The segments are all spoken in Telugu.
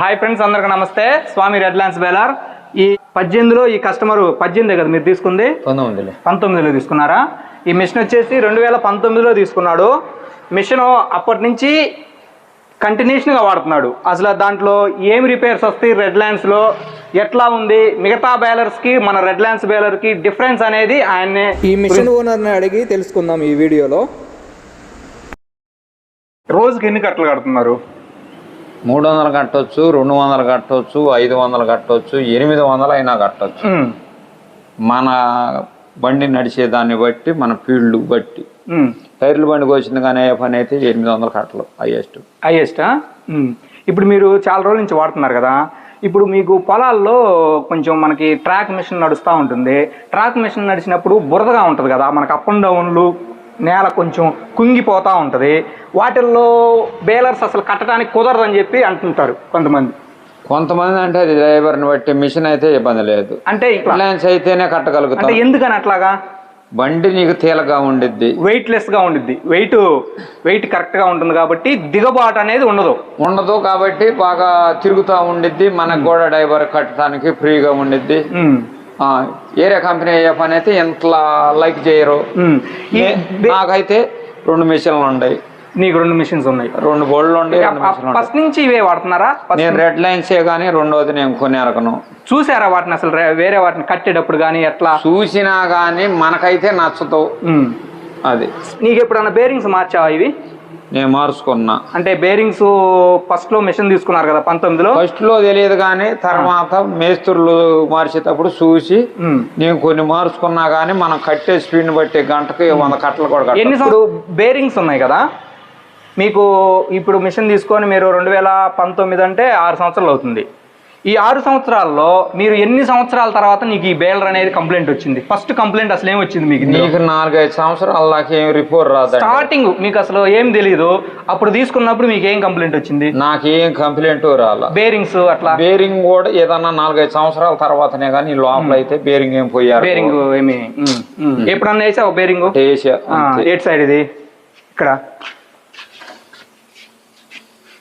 హాయ్ ఫ్రెండ్స్ అందరికి నమస్తే. Swamy red lands baler. ఈ పద్దెనిమిదిలో ఈ కస్టమర్ పద్దెనిమిదే కదా మీరు తీసుకుంది? పంతొమ్మిదిలే. పంతొమ్మిదిలో తీసుకున్నారా? ఈ మిషన్ వచ్చేసి రెండు వేల పంతొమ్మిదిలో తీసుకున్నాడు. మిషన్ అప్పటి నుంచి కంటిన్యూషన్గా వాడుతున్నాడు. అసలు దాంట్లో ఏమి రిపేర్స్ వస్తాయి రెడ్ ల్యాండ్స్లో? ఎట్లా ఉంది? మిగతా బేలర్స్కి మన రెడ్ ల్యాండ్స్ బేలర్కి డిఫరెన్స్ అనేది ఆయన్నే ఈ మిషన్ ఓనర్ని అడిగి తెలుసుకుందాం ఈ వీడియోలో. రోజుకి ఎన్ని కట్టలు కడుతున్నారు? మూడు వందలు కట్టొచ్చు రెండు వందలు కట్టొచ్చు ఐదు వందలు కట్టొచ్చు ఎనిమిది వందలు అయినా కట్టొచ్చు. మన బండి నడిచే దాన్ని బట్టి మన ఫీల్డ్ బట్టి. టైర్లు బండికి వచ్చింది కానీ ఏ పని అయితే ఎనిమిది వందలు కట్టలు హైయెస్ట్. హైయెస్టా ఇప్పుడు మీరు చాలా రోజుల నుంచి వాడుతున్నారు కదా. ఇప్పుడు మీకు పొలాల్లో కొంచెం మనకి ట్రాక్ మిషన్ నడుస్తూ ఉంటుంది. ట్రాక్ మిషన్ నడిచినప్పుడు బురదగా ఉంటుంది కదా మనకు అప్ అండ్ డౌన్లు నేల కొంచెం కుంగిపోతూ ఉంటుంది. వాటిల్లో బేలర్స్ అసలు కట్టడానికి కుదరదని చెప్పి అంటుంటారు కొంతమంది. కొంతమంది అంటే అది డ్రైవర్ని బట్టి మిషన్ అయితే ఇబ్బంది లేదు. అంటే రిలయన్స్ అయితేనే అంటే కట్టగలుగుతాం ఎందుకని అట్లాగా? బండి నీకు తేలగా ఉండిద్ది. వెయిట్లెస్గా ఉండిద్ది. వెయిట్ వెయిట్ కరెక్ట్గా ఉంటుంది కాబట్టి దిగబాటు అనేది ఉండదు. ఉండదు కాబట్టి బాగా తిరుగుతూ ఉండిద్ది. మనకు కూడా డ్రైవర్ కట్టడానికి ఫ్రీగా ఉండిద్ది. ఉమ్, ఆ, ఏరే కంపెనీ అయ్యే పని అయితే ఎంత లైక్ చేయరు. నాకైతే రెండు మిషన్లు ఉన్నాయి నీకు రెండు మిషన్స్ ఉన్నాయి. రెండు బోళ్ళు ఉండి ఫస్ట్ నుంచి ఇవే వాడుతున్నారా? నేను రెడ్ లైన్సే కానీ రెండోది నేను కొని ఎరగను చూసారా వాటిని అసలు వేరే వాటిని కట్టేటప్పుడు కానీ ఎట్లా? చూసినా కానీ మనకైతే నచ్చదు. అది. నీకు ఎప్పుడన్నా బేరింగ్స్ మార్చావా ఇవి? నేను మార్చుకున్నా. అంటే బేరింగ్స్ ఫస్ట్లో మిషన్ తీసుకున్నారు కదా పంతొమ్మిదిలో? ఫస్ట్లో తెలియదు కానీ తర్వాత మేస్త్రులు మార్చేటప్పుడు చూసి. నేను కొన్ని మార్చుకున్నా కానీ మనం కట్టే స్పీడ్ బట్టి గంటకి వంద కట్టలు కూడా కట్టాలి. ఎన్ని సంవత్సరాలు? బేరింగ్స్ ఉన్నాయి కదా మీకు ఇప్పుడు మిషన్ తీసుకొని మీరు రెండు వేల పంతొమ్మిది అంటే ఆరు సంవత్సరాలు అవుతుంది. ఈ ఆరు సంవత్సరాల్లో మీరు ఎన్ని సంవత్సరాల తర్వాత నీకు ఈ బేలర్ అనేది కంప్లైంట్ వచ్చింది? ఫస్ట్ కంప్లైంట్ అసలు ఏం వచ్చింది మీకు? నీకు నాలుగైదు సంవత్సరాలు నాకేం రిపోర్ట్ రాదండి. స్టార్టింగ్ మీకు అసలు ఏం తెలియదు అప్పుడు తీసుకున్నప్పుడు మీకు ఏం కంప్లైంట్ వచ్చింది? నాకేం కంప్లైంట్ రాలా. బేరింగ్స్ అట్లా? బేరింగ్ కూడా ఏదన్నా నాలుగైదు సంవత్సరాల తర్వాతనే కానీ లోపల అయితే బేరింగ్ ఏం పోయారు? బేరింగ్ ఏమి? ఉమ్, ఉమ్. ఎప్పుడన్నా వేసావు బేరింగ్ వేసా. ఎయిట్ సైడ్ ఇది? ఇక్కడ.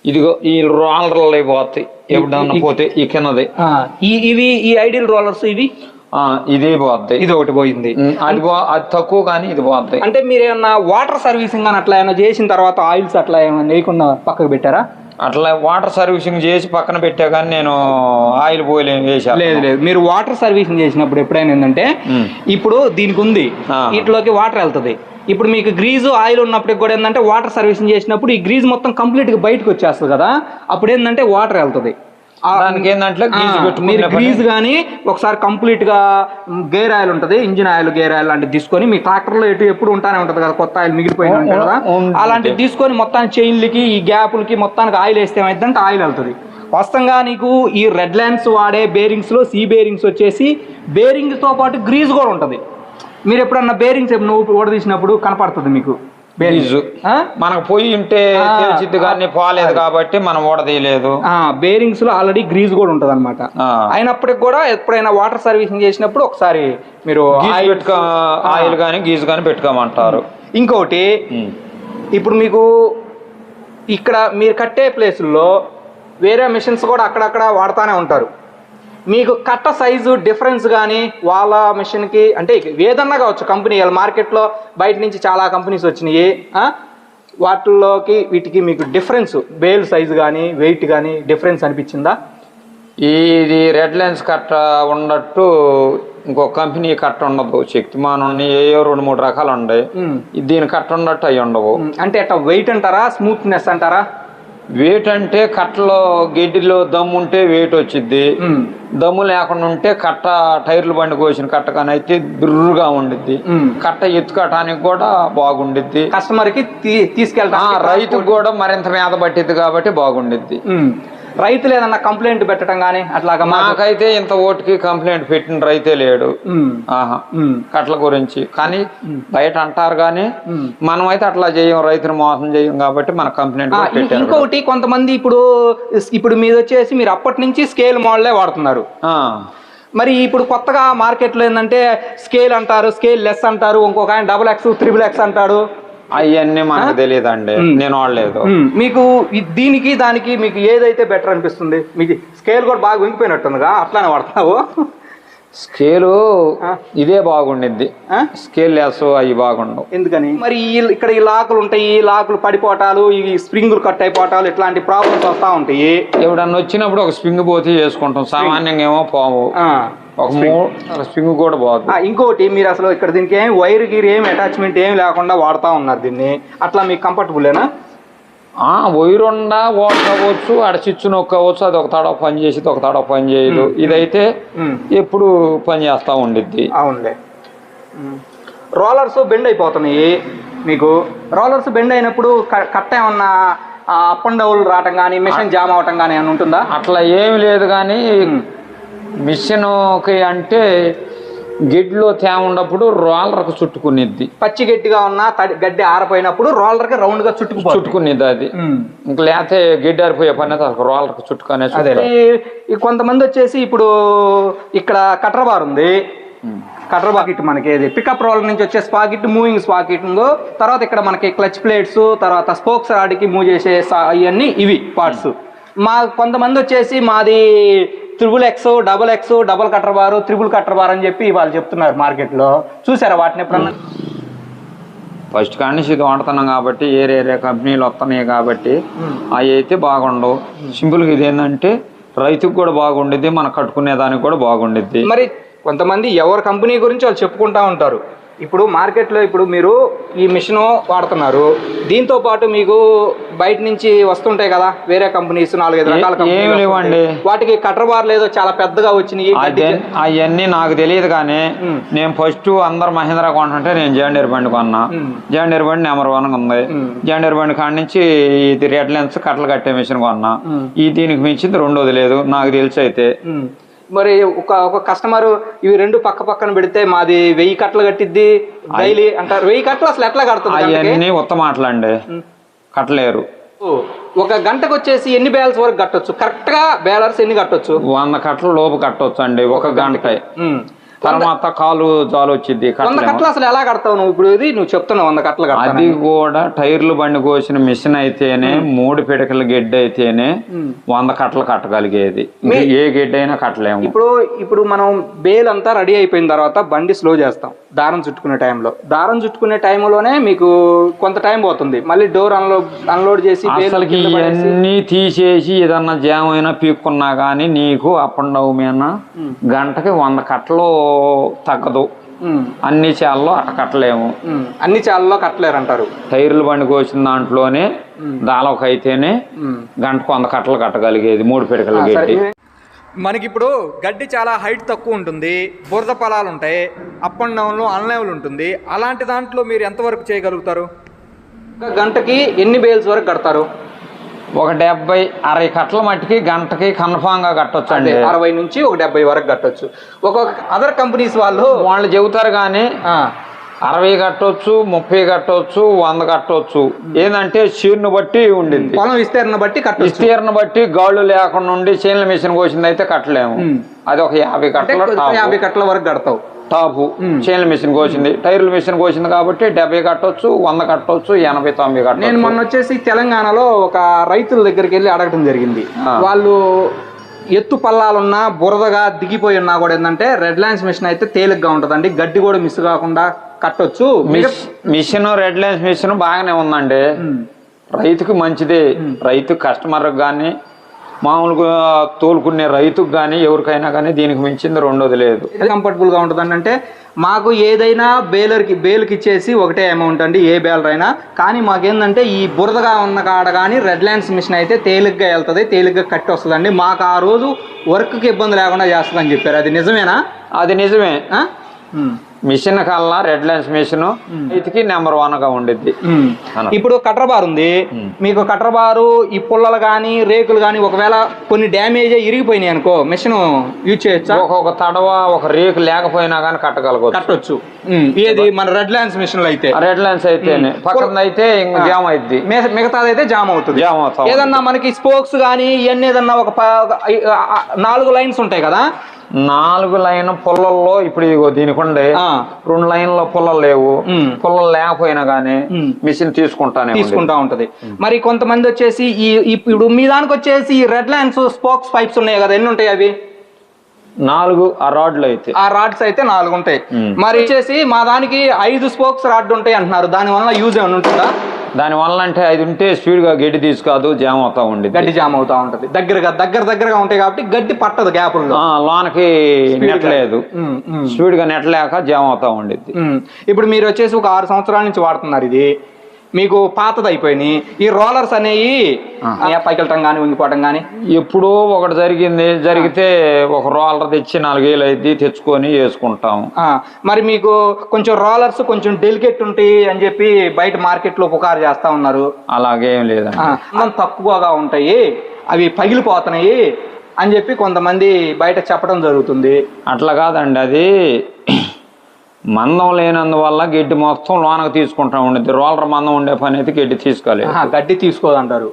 ఇదిగో ఈ రోలర్లు పోతాయి. ఎప్పుడన్నా పోతే ఈ కిందది. ఇవి ఈ ఐడియల్ రోలర్స్ ఇవి? ఆ, ఇది పోతాయి. ఇది ఒకటి పోయింది. అది అది తక్కువ కానీ ఇది పోతాయి. అంటే మీరు ఏమన్నా వాటర్ సర్వీసింగ్ అని అట్లా ఏమైనా చేసిన తర్వాత ఆయిల్స్ అట్లా ఏమైనా వేయకుండా పక్కకు పెట్టారా? అట్లా వాటర్ సర్వీసింగ్ చేసి పక్కన పెట్టా కానీ నేను ఆయిల్ పోయిలే వేసా లేదు లేదు. మీరు వాటర్ సర్వీసింగ్ చేసినప్పుడు ఎప్పుడైనా ఏంటంటే. ఇప్పుడు దీనికి ఉంది ఆ. వీటిలోకి వాటర్ వెళ్తది. ఇప్పుడు మీకు గ్రీజు ఆయిల్ ఉన్నప్పటికి కూడా ఏంటంటే వాటర్ సర్వీసింగ్ చేసినప్పుడు ఈ గ్రీజ్ మొత్తం కంప్లీట్గా బయటకు వచ్చేస్తుంది కదా. అప్పుడు ఏంటంటే వాటర్ వెళ్తది. దానికి ఏంటంటే మీరు. గ్రీజ్ కానీ ఒకసారి కంప్లీట్గా గేర్ ఆయిల్ ఉంటది ఇంజిన్ ఆయిల్ గేర్ ఆయిల్ లాంటివి తీసుకొని మీ ట్రాక్టర్లో ఎటు ఎప్పుడు ఉంటానే ఉంటది కదా కొత్త ఆయిల్ మిగిలిపోయిన ఉంటుంది కదా. అలాంటివి తీసుకొని మొత్తానికి చైన్లకి ఈ గ్యాపులకి మొత్తానికి ఆయిల్ వేస్తే ఏమైందంటే ఆయిల్ వెళ్తుంది వాస్తవంగా నీకు ఈ రెడ్ ల్యాండ్స్ వాడే బేరింగ్స్లో సీ బేరింగ్స్ వచ్చేసి బేరింగ్తో పాటు గ్రీజ్ కూడా ఉంటది మీరు ఎప్పుడన్నా బేరింగ్స్ నువ్వు ఓడదీసినప్పుడు కనపడుతుంది మీకు మనకు పోయి ఉంటే తెలిసిద్ది కానీ పోలేదు కాబట్టి మనం ఓడదీయలేదు బేరింగ్స్లో ఆల్రెడీ గ్రీజ్ కూడా ఉంటది అనమాట. అయినప్పటికి కూడా ఎప్పుడైనా వాటర్ సర్వీసింగ్ చేసినప్పుడు ఒకసారి మీరు ఆయిల్- కానీ గీజు కానీ పెట్టుకోమంటారు. ఇంకొకటి. ఇప్పుడు మీకు ఇక్కడ మీరు కట్టే ప్లేసుల్లో వేరే మిషన్స్ కూడా అక్కడక్కడ వాడుతూనే ఉంటారు. మీకు కట్ట సైజు డిఫరెన్స్ కానీ వాళ్ళ మిషన్కి అంటే ఏదన్నా కావచ్చు కంపెనీ వాళ్ళ మార్కెట్లో బయట నుంచి చాలా కంపెనీస్ వచ్చినాయి? వాటిల్లోకి వీటికి మీకు డిఫరెన్స్ బేల్ సైజు కానీ వెయిట్ కానీ డిఫరెన్స్ అనిపించిందా? ఇది రెడ్ లైన్స్ కట్ట ఉన్నట్టు ఇంకో కంపెనీ కట్ట ఉండదు శక్తిమాన్ ఏయో రెండు మూడు రకాలు ఉన్నాయి. దీని కట్ట ఉన్నట్టు అవి ఉండవు. అంటే అట్లా వెయిట్ అంటారా స్మూత్నెస్ అంటారా? వెయిట్ అంటే కట్టలో గడ్డిలో దమ్ము ఉంటే వెయిట్ వచ్చిద్ది ఉమ్, దమ్ము లేకుండా ఉంటే కట్ట టైర్లు బండి కోసిన కట్ట కానీ అయితే బిర్రుగా ఉండిద్ది. కట్ట ఎత్తుకటానికి కూడా బాగుండిద్ది. కస్టమర్కి తీసుకెళ్తా రైతుకు కూడా మరింత మేత పట్టిద్ది కాబట్టి బాగుండిద్ది. రైతులు ఏదన్నా కంప్లైంట్ పెట్టడం కానీ అట్లాగా మాకు నాకైతే ఇంత ఓటుకి కంప్లైంట్ పెట్టిన రైతే లేడు. కట్ల గురించి. కానీ బయట అంటారు కానీ. మనం అయితే అట్లా చేయం రైతును మోసం చేయం కాబట్టి మన కంప్లైంట్ ఇంకొకటి కొంతమంది ఇప్పుడు ఇప్పుడు మీద వచ్చేసి మీరు అప్పటి నుంచి స్కేల్ మోడలే వాడుతున్నారు. మరి ఇప్పుడు కొత్తగా మార్కెట్లో ఏంటంటే స్కేల్ అంటారు స్కేల్ లెస్ అంటారు ఇంకొక ఆయన డబుల్ ఎక్స్ త్రిబుల్ ఎక్స్ అంటాడు. అవన్నీ మనకు తెలియదండి. నేను వాడలేదు. మీకు దీనికి దానికి మీకు ఏదైతే బెటర్ అనిపిస్తుంది మీకు స్కేల్ కూడా బాగా వింగిపోయినట్టుందిగా అట్లానే వాడుతున్నావు. స్కేలు. ఇదే బాగుండిద్ది? స్కేల్ లెస్ అవి బాగుండవు. ఎందుకని? మరి ఇక్కడ ఈ లాకులు ఉంటాయి ఈ లాకులు పడిపోవటాలు ఈ స్ప్రింగులు కట్ అయిపోవటాలు ఇట్లాంటి ప్రాబ్లమ్స్ వస్తూ ఉంటాయి. ఎవడన్నా వచ్చినప్పుడు ఒక స్ప్రింగ్ పోతే చేసుకుంటాం. సామాన్యంగా ఏమో పోవు. ఆ. ఒక స్ప్రింగ్. కూడా ఆ, ఇంకోటి మీరు అసలు ఇక్కడ దీనికి ఏం వైర్ గీర్ ఏం అటాచ్మెంట్ ఏం లేకుండా వాడుతూ ఉన్నారు దీన్ని. అట్లా మీకు కంఫర్టబుల్లేనా ఆ వైరుండా ఓడకపోవచ్చు ఆడ చిచ్చు నొక్కవచ్చు అది ఒక తడవ పని చేసేది ఒక తడవ పని చేయదు. ఇదైతే. ఎప్పుడు పని చేస్తా ఉండిద్ది. అవునులే. రోలర్స్ బెండ్ అయిపోతున్నాయి. మీకు రోలర్స్ బెండ్ అయినప్పుడు కట్ట ఏమన్నా అప్ అండ్ డౌన్ రావటం కానీ మిషన్ జామ్ అవటం కానీ ఏమైనా ఉంటుందా? అట్లా ఏమి లేదు కానీ మిషన్కి అంటే గిడ్లో తేమ ఉన్నప్పుడు రోలర్కు చుట్టుకునిద్ది పచ్చి గట్టిగా ఉన్న గడ్డి ఆరిపోయినప్పుడు రోలర్కి రౌండ్గా చుట్టుకుపోతుంది చుట్టుకునిద్ది అది. ఇంక లేకపోతే గిడ్డి ఆరిపోయే పని అసలు రోలర్కు చుట్టుకునే అదే కొంతమంది వచ్చేసి ఇప్పుడు ఇక్కడ కట్ర బార్ ఉంది. కట్ర బాకెట్ మనకి ఏది? పికప్ రోలర్ నుంచి వచ్చే స్పాకెట్ మూవింగ్ స్పాకెట్ తర్వాత ఇక్కడ మనకి క్లచ్ ప్లేట్స్ తర్వాత స్పోక్స్ రాడికి మూవ్ చేసే ఇవన్నీ ఇవి పార్ట్స్. మా కొంతమంది వచ్చేసి మాది triple X double X double cutter bar triple cutter bar అని చెప్పి వాళ్ళు చెప్తున్నారు మార్కెట్లో. చూసారా వాటిని ఎప్పుడన్నా? ఫస్ట్ కానీ వాడుతున్నాం కాబట్టి ఏరే ఏరే కంపెనీలు వస్తున్నాయి కాబట్టి అవి అయితే బాగుండవు. సింపుల్గా ఇది ఏంటంటే రైతుకు కూడా బాగుండిద్ది మనం కట్టుకునే దానికి కూడా బాగుండిద్ది. మరి కొంతమంది ఎవరి కంపెనీ గురించి వాళ్ళు చెప్పుకుంటా ఉంటారు. ఇప్పుడు మార్కెట్లో ఇప్పుడు మీరు ఈ మిషన్ వాడుతున్నారు దీంతో పాటు మీకు బయట నుంచి వస్తుంటాయి కదా వేరే కంపెనీస్ నాలుగైదు రకాల కంపెనీలు. వాటికి కట్టర్ బార్లు ఏదో చాలా పెద్దగా వచ్చినాయి అవన్నీ నాకు తెలియదు కానీ. నేను ఫస్ట్ అందరు మహేంద్ర కొంటుంటే నేను జాండీర్ బండి కొన్నా. జాండీర్ బండి నెంబర్ వన్ ఉంది. జాండీర్ బండి కాడ నుంచి ఇది రెడ్ లెన్స్ కట్టలు కట్టే మిషన్ కొన్నా. ఈ దీనికి మించింది రెండోది లేదు నాకు తెలిసి అయితే. మరి ఒక ఒక కస్టమర్ ఇవి రెండు పక్క పక్కన పెడితే మాది వెయ్యి కట్టలు కట్టిద్ది డైలీ అంటారు. వెయ్యి కట్టలు అసలు ఎట్లా కడుతుంది? అవన్నీ ఉత్తమ మాటలండి కట్టలేరు. ఓ, ఒక గంటకు వచ్చేసి ఎన్ని బ్యాలెన్స్ వరకు కట్టొచ్చు? కరెక్ట్గా బ్యాలెన్స్ ఎన్ని కట్టొచ్చు? వంద కట్టలు లోపు కట్టవచ్చు అండి ఒక గంట. తర్వాత కాలు జాలు వచ్చింది వంద కట్టలు అసలు ఎలా కడతావు నువ్వు? ఇప్పుడు ఇది నువ్వు చెప్తున్నావు వంద కట్టలు అది కూడా టైర్లు బండి కోసిన మిషన్ అయితేనే మూడు పిడకల గెడ్డ అయితేనే వంద కట్టలు కట్టగలిగేది. ఏ గెడ్డ అయినా కట్టలేము. ఇప్పుడు ఇప్పుడు మనం బేల్ అంతా రెడీ అయిపోయిన తర్వాత బండి స్లో చేస్తాం దారం చుట్టుకునే టైంలో. దారం చుట్టుకునే టైంలోనే మీకు కొంత టైం పోతుంది. మళ్ళీ డోర్ అన్లోడ్ అన్లోడ్ చేసి అసలుకి ఇవన్నీ తీసేసి ఏదన్నా జామ్ అయినా పీక్కున్నా కానీ నీకు అప్ అండ్ డౌన్ మీద గంటకి వంద కట్టలు తగ్గదు. అన్ని చాలలో అట్ట కట్టలేము. అన్ని చాలలో కట్టలేరు అంటారు టైర్లు బండి కోసిన దాంట్లోనే దాలకు అయితేనే ఉమ్. గంటకు వంద కట్టలు కట్టగలిగేది మూడు పిడకల మనకి ఇప్పుడు గడ్డి. చాలా హైట్ తక్కువ ఉంటుంది బురద పొలాలు ఉంటాయి అప్ అండ్ డౌన్లో అన్లెవెల్ ఉంటుంది. అలాంటి దాంట్లో మీరు ఎంతవరకు చేయగలుగుతారు? గంటకి ఎన్ని బేల్స్ వరకు కడతారు? ఒక డెబ్బై అరవై కట్టల మట్టికి గంటకి కన్ఫామ్గా కట్టొచ్చు అండి. అరవై నుంచి ఒక డెబ్బై వరకు కట్టొచ్చు. ఒక్కొక్క అదర్ కంపెనీస్ వాళ్ళు వాళ్ళు చెబుతారు కానీ అరవై కట్టొచ్చు ముప్పై కట్టొచ్చు వంద కట్టొచ్చు. ఏంటంటే చీరును బట్టి ఉండింది. పొలం విస్తీర్ణ బట్టి విస్తీర్ణ బట్టి గాళ్ళు లేకుండా ఉండి చేనుల మిషన్ కోసింది అయితే కట్టలేము. అది ఒక యాభై కట్టల యాభై కట్టల వరకు కడతావు. టాపు. చేనుల మిషన్ కోసింది. టైర్ల మిషన్ కోసింది కాబట్టి డెబ్బై కట్టొచ్చు వంద కట్టొచ్చు ఎనభై తొంభై నేను కట్టొచ్చు మొన్న వచ్చేసి తెలంగాణలో ఒక రైతుల దగ్గరికి వెళ్ళి అడగటం జరిగింది. వాళ్ళు ఎత్తు పల్లాలున్నా బురదగా దిగిపోయి ఉన్నా కూడా ఏంటంటే రెడ్ లైన్స్ మిషన్ అయితే తేలిగ్గా ఉంటుందండి. గడ్డి కూడా మిస్ కాకుండా కట్టొచ్చు. మిష్ మిషన్ రెడ్ లైన్స్ మిషన్ బాగానే ఉందండి. రైతుకి మంచిదే. రైతు కస్టమర్కి కానీ మామూలుగా తోలుకునే రైతుకు కానీ ఎవరికైనా కానీ దీనికి మించింది రెండోది లేదు. ఇది కంఫర్టబుల్గా ఉంటుంది అంటే మాకు ఏదైనా బేలర్కి బేల్కి ఇచ్చేసి ఒకటే అమౌంట్ అండి ఏ బేలర్ అయినా. కానీ మాకేందంటే ఈ బురదగా ఉన్న కాడ కానీ రెడ్ లైన్స్ మిషన్ అయితే తేలిగ్గా వెళ్తుంది తేలిగ్గా కట్టి వస్తుందండి. మాకు ఆ రోజు వర్క్కి ఇబ్బంది లేకుండా చేస్తుందని చెప్పారు. అది నిజమేనా? అది నిజమే. మిషన్ కల్లా రెడ్ లైన్స్ మిషన్ రైతుకి నెంబర్ వన్గా ఉండిద్ది. ఇప్పుడు కట్టర్ బార్ ఉంది. మీకు కట్టర్ బారు ఈ పుల్లలు కానీ రేకులు కానీ ఒకవేళ కొన్ని డ్యామేజ్ ఇరిగిపోయినాయి అనుకో మిషన్ యూజ్ చేయొచ్చా? ఒక్కొక్క తడవ ఒక రేకు లేకపోయినా కానీ కట్టగలగవచ్చు కట్టొచ్చు. ఏది? మన రెడ్ లైన్స్ మిషన్లో అయితే. రెడ్ లైన్స్ అయితేనే. పక్కన అయితే జామ్ అయిద్ది. మిగ- మిగతాదైతే జామ్ అవుతుంది. జామ్ అవుతా ఏదన్నా మనకి స్పోక్స్ కానీ ఇవన్నీ ఏదన్నా ఒక నాలుగు లైన్స్ ఉంటాయి కదా? నాలుగు లైన్ పుల్లల్లో ఇప్పుడు ఇదిగో దీనికి ఉండే ఆ. రెండు లైన్ల పుల్లలు లేవు. పుల్లలు లేకపోయినా గానీ. మిషన్ తీసుకుంటానే. తీసుకుంటా ఉంటది మరి కొంతమంది వచ్చేసి ఈ ఇప్పుడు మీ దానికి వచ్చేసి ఈ రెడ్ లైన్స్ స్పోక్స్ పైప్స్ ఉన్నాయి కదా ఎన్ని ఉంటాయి అవి నాలుగు ఆ రాడ్లు అయితే ఆ రాడ్స్ అయితే నాలుగు ఉంటాయి. మరి వచ్చేసి మా దానికి ఐదు స్పోక్స్ రాడ్ ఉంటాయి అంటున్నారు దాని వల్ల యూజ్ ఏమైనా ఉంటుందా దాని వల్ల అంటే అది ఉంటే స్పీడ్గా గడ్డి తీసుకోదు జామ్ అవుతా ఉండేది గడ్డి జామ్ అవుతా ఉంటది. దగ్గరగా దగ్గర దగ్గరగా ఉంటాయి కాబట్టి గడ్డి పట్టదు గ్యాపుల్లో లోనకి నెట్టలేదు. ఉమ్, ఉమ్. స్పీడ్గా నెట్టలేక జామ్ అవుతా ఉండేది. ఇప్పుడు మీరు వచ్చేసి ఒక ఆరు సంవత్సరాల నుంచి వాడుతున్నారు ఇది. మీకు పాతది అయిపోయినాయి ఈ రోలర్స్ అనేవి పైకి వెళ్ళటం కానీ ఉంగిపోవటం కానీ ఎప్పుడో ఒకటి జరిగింది. జరిగితే ఒక రోలర్ తెచ్చి నాలుగేళ్ళు అయింది తెచ్చుకొని వేసుకుంటాం. మరి మీకు కొంచెం రోలర్స్ కొంచెం డెలికేట్ ఉంటాయి అని చెప్పి బయట మార్కెట్లో పుకారు చేస్తా ఉన్నారు. అలాగేం లేదండి. తక్కువగా ఉంటాయి అవి పగిలిపోతున్నాయి అని చెప్పి కొంతమంది బయట చెప్పడం జరుగుతుంది. అట్లా కాదండి అది మందం లేనందువల్ల గడ్డి మొత్తం లోనకు తీసుకుంటా ఉండేది రోలర్ మందం ఉండే పని అయితే గడ్డి తీసుకోలేదు. గడ్డి తీసుకోదంటారు.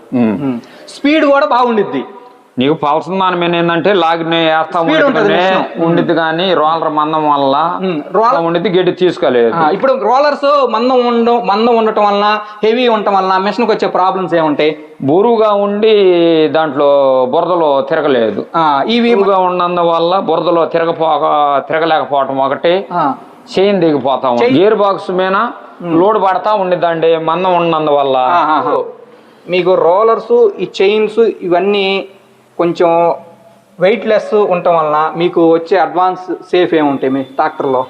స్పీడ్ కూడా బాగుండిద్ది. నీకు పలసిన దాని మీద ఏంటంటే లాగిన వేస్తా. ఉండిద్ది కానీ రోలర్ మందం వల్ల రోలర్ ఉండిద్ది గడ్డి తీసుకోలేదు. ఇప్పుడు రోలర్స్ మందం ఉండడం మందం ఉండటం వలన హెవీ ఉండటం వలన మిషన్కి వచ్చే ప్రాబ్లమ్స్ ఏముంటాయి? బురువుగా ఉండి దాంట్లో బురదలో తిరగలేదు. ఆ, ఇవి బురువుగా ఉన్నందువల్ల బురదలో తిరగపోక తిరగలేకపోవటం ఒకటి. చైన్ దిగిపోతాం గేర్ బాక్స్ మీద లోడ్ పడతా ఉండిద్దండి మందం ఉన్నందువల్ల. మీకు రోలర్స్ ఈ చైన్స్ ఇవన్నీ కొంచెం వెయిట్ లెస్ ఉండటం వలన మీకు వచ్చే అడ్వాన్స్ సేఫ్ ఏముంటాయి మీ ట్రాక్టర్లో?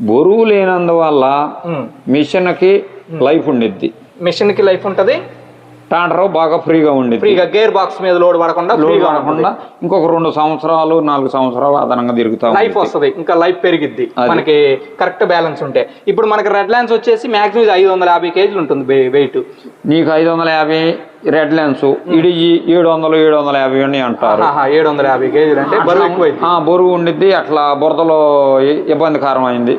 బరువు లేనందువల్ల మిషన్కి లైఫ్ ఉండిద్ది. మిషన్కి లైఫ్ ఉంటుంది. టాండర్ బాగా ఫ్రీగా ఉండిద్ది ఫ్రీగా గేర్ బాక్స్ మీద లోడ్ పడకుండా లోడ్ పడకుండా ఇంకొక రెండు సంవత్సరాలు నాలుగు సంవత్సరాలు అదనంగా తిరుగుతా లైఫ్ వస్తుంది ఇంకా లైఫ్ పెరిగిద్ది. మనకి కరెక్ట్ బ్యాలెన్స్ ఉంటే. ఇప్పుడు మనకి రెడ్ లైన్స్ వచ్చేసి మాక్సిమం ఐదు వందల యాభై కేజీలు ఉంటుంది వెయిట్ నీకు ఐదు వందల యాభై రెడ్ లెన్స్ ఇడి ఏడు వందలు ఏడు వందల యాభై అని అంటారు. ఏడు వందల యాభై కేజీలు అంటే బరువు ఎక్కువైంది. ఆ, బరువు ఉండిద్ది అట్లా బురదలో ఇబ్బందికరం అయింది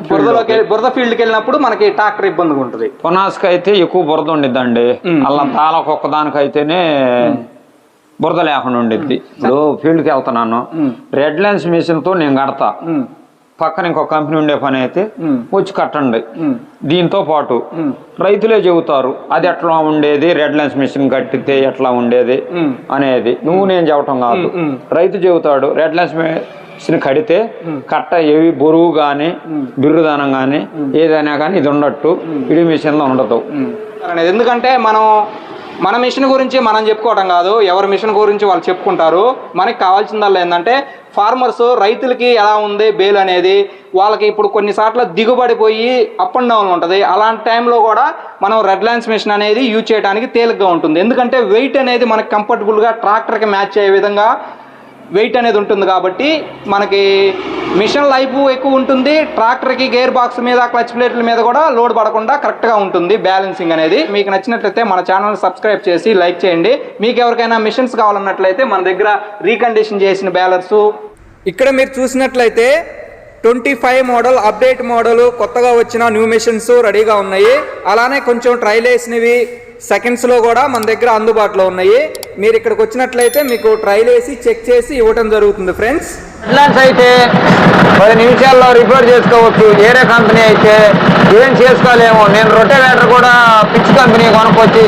బురద ఫీల్డ్కి వెళ్ళినప్పుడు మనకి ట్రాక్టర్ ఇబ్బందిగా ఉంటుంది. పునాస్కి అయితే ఎక్కువ బురద ఉండిద్దండి. అలా తాళకు ఒక్కదానికైతేనే బురద లేకుండా ఉండిద్ది. ఇప్పుడు ఫీల్డ్కి వెళ్తున్నాను. రెడ్ లెన్స్ మిషన్తో నేను కడతా. పక్కన ఇంకో కంపెనీ ఉండే పని అయితే వచ్చి కట్టండి. దీంతో పాటు రైతులే చెబుతారు అది ఎట్లా ఉండేది? రెడ్ లెన్స్ మిషన్ కట్టితే ఎట్లా ఉండేది? అనేది. నువ్వు నేను చెప్పటం కాదు. రైతు చెబుతాడు రెడ్ లెన్స్ మిషన్ కడితే. కట్ట ఏవి బరువు కానీ. బిర్రుదానం కానీ ఏదైనా కానీ ఇది ఉండట్టు. ఇడి మిషన్లో ఉండదు. ఎందుకంటే మనం మన మిషన్ గురించి మనం చెప్పుకోవడం కాదు. ఎవరి మిషన్ గురించి వాళ్ళు చెప్పుకుంటారు. మనకి కావాల్సిందల్లా ఏంటంటే ఫార్మర్స్ రైతులకి ఎలా ఉంది బేల్ అనేది వాళ్ళకి ఇప్పుడు కొన్నిసార్లు దిగుబడిపోయి అప్ అండ్ డౌన్ ఉంటుంది. అలాంటి టైంలో కూడా మనం రెడ్ లైన్స్ మిషన్ అనేది యూజ్ చేయడానికి తేలిగ్గా ఉంటుంది. ఎందుకంటే వెయిట్ అనేది మనకు కంఫర్టబుల్గా ట్రాక్టర్కి మ్యాచ్ అయ్యే విధంగా వెయిట్ అనేది ఉంటుంది కాబట్టి మనకి మిషన్ లైఫ్ ఎక్కువ ఉంటుంది. ట్రాక్టర్కి గేర్ బాక్స్ మీద క్లచ్ ప్లేట్ల మీద కూడా లోడ్ పడకుండా కరెక్ట్గా ఉంటుంది బ్యాలెన్సింగ్ అనేది. మీకు నచ్చినట్లయితే మన ఛానల్ సబ్స్క్రైబ్ చేసి లైక్ చేయండి. మీకు ఎవరికైనా మిషన్స్ కావాలన్నట్లయితే మన దగ్గర రీకండిషన్ చేసిన బ్యాలర్స్ ఇక్కడ మీరు చూసినట్లయితే twenty five model update model కొత్తగా వచ్చిన న్యూ మిషన్స్ రెడీగా ఉన్నాయి. అలానే కొంచెం ట్రైల్ వేసినవి సెకండ్స్లో కూడా మన దగ్గర అందుబాటులో ఉన్నాయి. మీరు ఇక్కడికి వచ్చినట్లయితే మీకు ట్రైల్ వేసి చెక్ చేసి ఇవ్వటం జరుగుతుంది ఫ్రెండ్స్ హెడ్లైన్స్ అయితే పది నిమిషాల్లో రిపేర్ చేసుకోవచ్చు. వేరే కంపెనీ అయితే ఏం చేసుకోలేము. నేను రొటేవేటర్ కూడా పిచ్ కంపెనీ కొనుక్కొచ్చి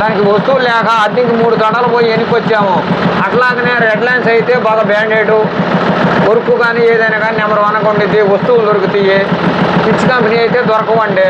దానికి వస్తువులు లేక అద్దెకి మూడు గంటలు పోయి ఎనికొచ్చాము అట్లాగనే రెడ్ లైన్స్ అయితే బాగా బ్యాండెడ్ వర్క్ కానీ ఏదైనా కానీ నెంబర్ వన్ ఉండిద్ది వస్తువులు దొరుకుతాయి. పిచ్ కంపెనీ అయితే దొరకవండి.